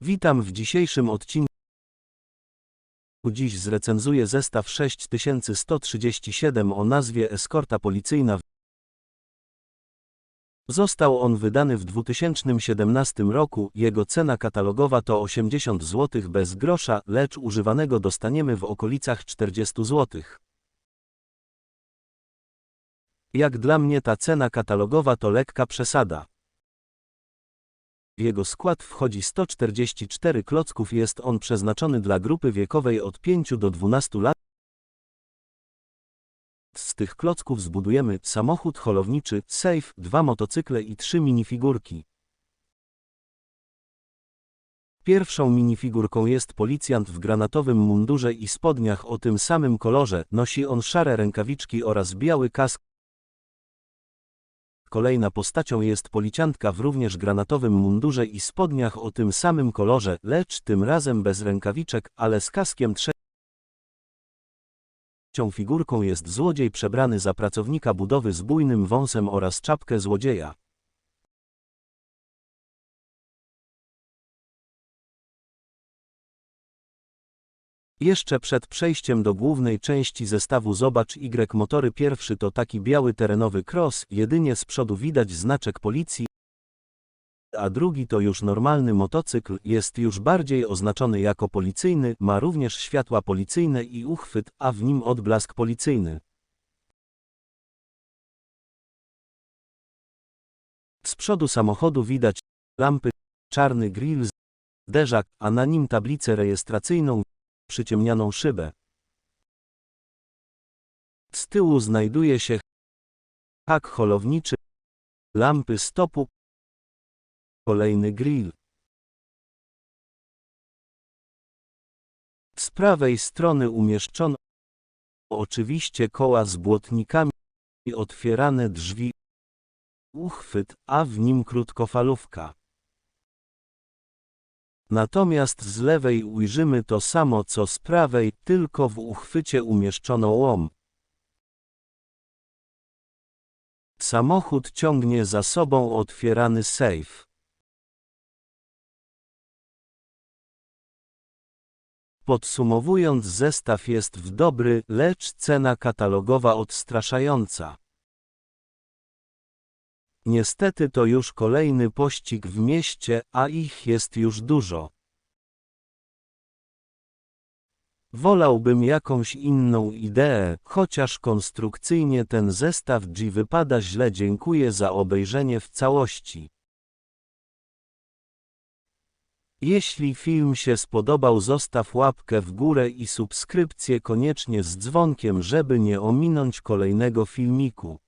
Witam w dzisiejszym odcinku. Dziś zrecenzuję zestaw 6137 o nazwie Eskorta policyjna. Został on wydany w 2017 roku, jego cena katalogowa to 80 zł bez grosza, lecz używanego dostaniemy w okolicach 40 zł. Jak dla mnie ta cena katalogowa to lekka przesada. W jego skład wchodzi 144 klocków jest on przeznaczony dla grupy wiekowej od 5 do 12 lat. Z tych klocków zbudujemy samochód holowniczy, safe, dwa motocykle i trzy minifigurki. Pierwszą minifigurką jest policjant w granatowym mundurze i spodniach o tym samym kolorze, nosi on szare rękawiczki oraz biały kask. Kolejna postacią jest policjantka w również granatowym mundurze i spodniach o tym samym kolorze, lecz tym razem bez rękawiczek, ale z kaskiem trzecią figurką jest złodziej przebrany za pracownika budowy z bujnym wąsem oraz czapkę złodzieja. Jeszcze przed przejściem do głównej części zestawu zobacz Y. Motory pierwszy to taki biały terenowy cross, jedynie z przodu widać znaczek policji, a drugi to już normalny motocykl, jest już bardziej oznaczony jako policyjny, ma również światła policyjne i uchwyt, a w nim odblask policyjny. Z przodu samochodu widać lampy, czarny grill, zderzak, a na nim tablicę rejestracyjną, przyciemnianą szybę. Z tyłu znajduje się hak holowniczy, lampy stopu, kolejny grill. Z prawej strony umieszczono oczywiście koła z błotnikami i otwierane drzwi, uchwyt, a w nim krótkofalówka. Natomiast z lewej ujrzymy to samo co z prawej, tylko w uchwycie umieszczono łom. Samochód ciągnie za sobą otwierany sejf. Podsumowując zestaw jest w dobry, lecz cena katalogowa odstraszająca. Niestety to już kolejny pościg w mieście, a ich jest już dużo. Wolałbym jakąś inną ideę, chociaż konstrukcyjnie ten zestaw G wypada źle. Dziękuję za obejrzenie w całości. Jeśli film się spodobał zostaw łapkę w górę i subskrypcję koniecznie z dzwonkiem żeby nie ominąć kolejnego filmiku.